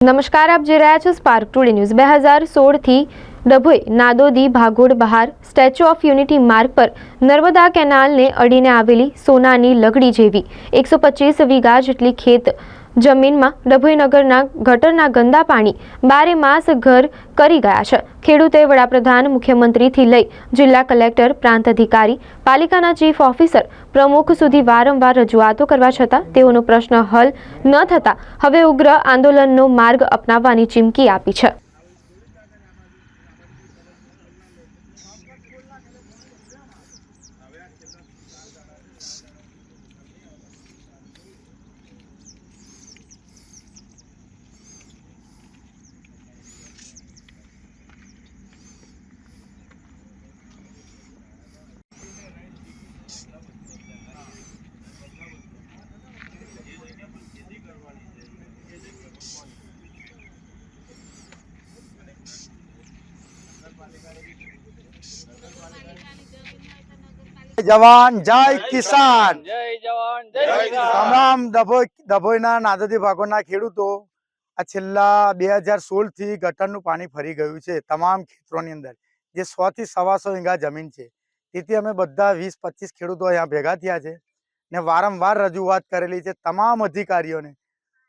નમસ્કાર, આપ જોઈ રહ્યા છો સ્પાર્ક ટુડે ન્યૂઝ બે હજાર સોળથી ડભોઈ નાદોદી ભાગોળ બહાર સ્ટેચ્યુ ઓફ યુનિટી માર્ગ પર નર્મદા કેનાલને અડીને આવેલી સોનાની લગડી જેવી એકસો પચીસ વીઘા જેટલી ખેત જમીનમાં ડભોઈ નગરના ગટરના ગંદા પાણી બારે માસ ઘર કરી ગયા છે. ખેડૂતોએ વડાપ્રધાન મુખ્યમંત્રીથી લઈ જિલ્લા કલેક્ટર, પ્રાંત અધિકારી, પાલિકાના ચીફ ઓફિસર પ્રમુખ સુધી વારંવાર રજૂઆતો કરવા છતાં તેઓનો પ્રશ્ન હલ ન થતાં હવે ઉગ્ર આંદોલનનો માર્ગ અપનાવવાની ચીમકી આપી છે. જવાન જય કિસાન. જય જવાન જય કિસાન. તમામ ડભોઈના નાદોદી ભાગોના ખેડૂતો આ છેલ્લા બે હજાર સોળથી ગટરનું પાણી ફરી ગયું છે તમામ ખેતરોની અંદર. જે સો થી સવાસો વીઘા જમીન છે. તેથી અમે બધા વીસ પચીસ ખેડૂતો અહીંયા ભેગા થયા છે ને વારંવાર રજૂઆત કરેલી છે તમામ અધિકારીઓને.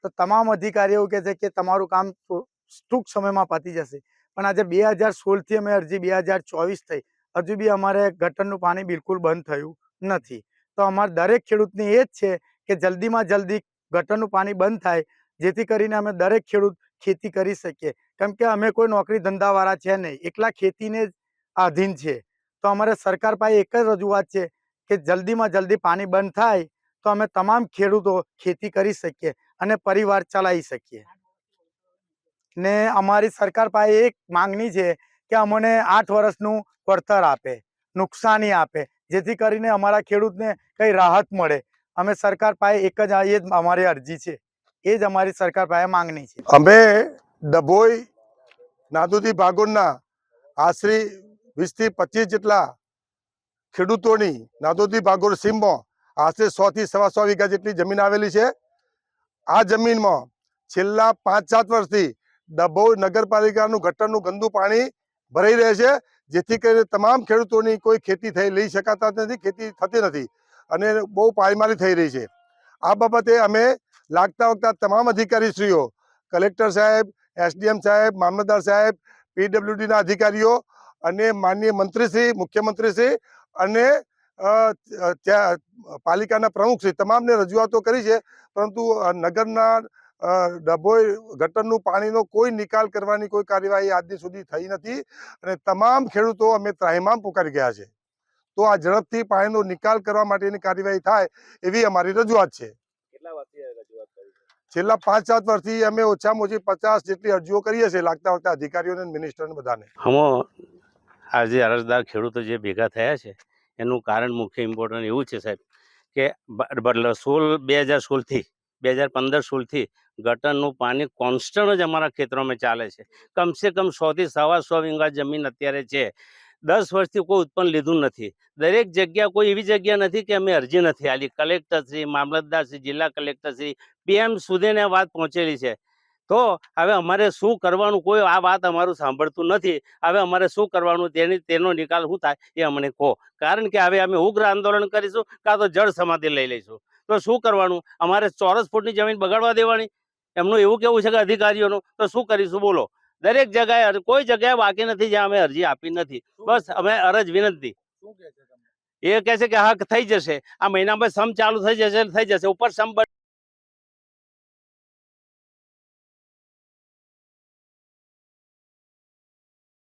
તો તમામ અધિકારીઓ કહે છે કે તમારું કામ ટૂંક સમયમાં પતી જશે. પણ આજે બે હજાર સોળથી અમે અરજી બે હજાર ચોવીસ થઈ. હજુ બી અમારે ગટરનું પાણી બિલકુલ બંધ થયું નથી. તો અમારે દરેક ખેડૂતની એ જ છે કે જલ્દીમાં જલ્દી ગટરનું પાણી બંધ થાય, જેથી કરીને અમે દરેક ખેડૂત ખેતી કરી શકીએ. કેમ કે અમે કોઈ નોકરી ધંધાવાળા છે નહીં, એકલા ખેતીને જ આધીન છે. તો અમારે સરકાર પાસે એક જ રજૂઆત છે કે જલ્દીમાં જલ્દી પાણી બંધ થાય, તો અમે તમામ ખેડૂતો ખેતી કરી શકીએ અને પરિવાર ચલાવી શકીએ. ને અમારી સરકાર પાસે એક માંગણી છે કે અમને આઠ વર્ષનું વળતર આપે, નુકસાની આપે, જેથી કરીને અમારા ખેડૂતને કંઈ રાહત મળે. અમે સરકાર પાસે એક જ એ જ અમારી અરજી છે. એ જ અમારી સરકાર પાસે માંગણી છે. અમે ડભોઈ નાદુદી ભાગોળના આશરે વીસથી પચીસ જેટલા ખેડૂતોની નાદોદી ભાગોળ સીમમાં આશરે સોથી સવા સો વીઘા જેટલી જમીન આવેલી છે. આ જમીનમાં છેલ્લા પાંચ સાત વર્ષથી ડભોઈ નગરપાલિકાનું ગટરનું ગંદુ પાણી ભરાઈ રહે છે, જેથી કરીને તમામ ખેડૂતોની કોઈ ખેતી થઈ, લઈ શકાતા નથી, ખેતી થતી નથી અને બહુ પાયમારી થઈ રહી છે. આ બાબતે અમે લાગતા વખતા તમામ અધિકારીશ્રીઓ, કલેક્ટર સાહેબ, એસડીએમ સાહેબ, મામલતદાર સાહેબ, પીડબ્લ્યુડીના અધિકારીઓ અને માનનીય મંત્રીશ્રી, મુખ્યમંત્રીશ્રી અને પાલિકાના પ્રમુખશ્રી, તમામને રજૂઆતો કરી છે, પરંતુ નગરના ડભોઈ ગટરનું પાણીનો કોઈ નિકાલ કરવાની કોઈ કાર્યવાહી આજ સુધી થઈ નથી અને તમામ ખેડૂતો અમે ત્રાહિમામ પુકારી ગયા છે. તો આ ઝડપથી પાણીનો નિકાલ કરવા માટેની કાર્યવાહી થાય એવી અમારી રજૂઆત છે. કેટલા વર્ષથી આ રજૂઆત કરી છે? છેલ્લા પાંચ સાત વર્ષથી અમે ઓછામાં ઓછી પચાસ જેટલી અરજીઓ કરીએ છીએ લાગતા વખતે અધિકારીઓને મિનિસ્ટરને બધાને. હમો આજે અરજદાર ખેડૂતો જે ભેગા થયા છે એનું કારણ મુખ્ય ઇમ્પોર્ટન્ટ એવું છે સાહેબ કે બદલો સોળ બે હજાર સોળથી બે હજાર પંદર સોળથી ગટરનું પાણી કોન્સ્ટન્ટ જ અમારા ખેતરોમાં ચાલે છે. કમસે કમ સોથી સવા સો વીંગા જમીન અત્યારે છે. દસ વર્ષથી કોઈ ઉત્પન્ન લીધું નથી. દરેક જગ્યા કોઈ એવી જગ્યા નથી કે અમે અરજી નથી આલી કલેક્ટરશ્રી મામલતદારશ્રી જિલ્લા કલેક્ટરશ્રી પીએમ સુધીને વાત પહોંચેલી છે. તો હવે અમારે શું કરવાનું? કોઈ આ વાત અમારું સાંભળતું નથી. હવે અમારે શું કરવાનું? તેની, તેનો નિકાલ શું થાય એ અમને કહો. કારણ કે હવે અમે ઉગ્ર આંદોલન કરીશું, કાં તો જળ સમાધિ લઈ લઈશું. તો શું કરવાનું? અમારે ચોરસ ફૂટની જમીન બગાડવા દેવાની. એમનું એવું કેવું છે કે અધિકારીઓનું? તો શું કરીશું? બોલો. દરેક જગ્યાએ કોઈ જગ્યાએ બાકી નથી જ્યાં અમે અરજી આપી નથી. બસ અમે અરજ વિનંતી. એ કહે છે કે હા થઈ જશે. આ મહિનામાં સમ ચાલુ થઈ જશે થઈ જશે. ઉપર સમ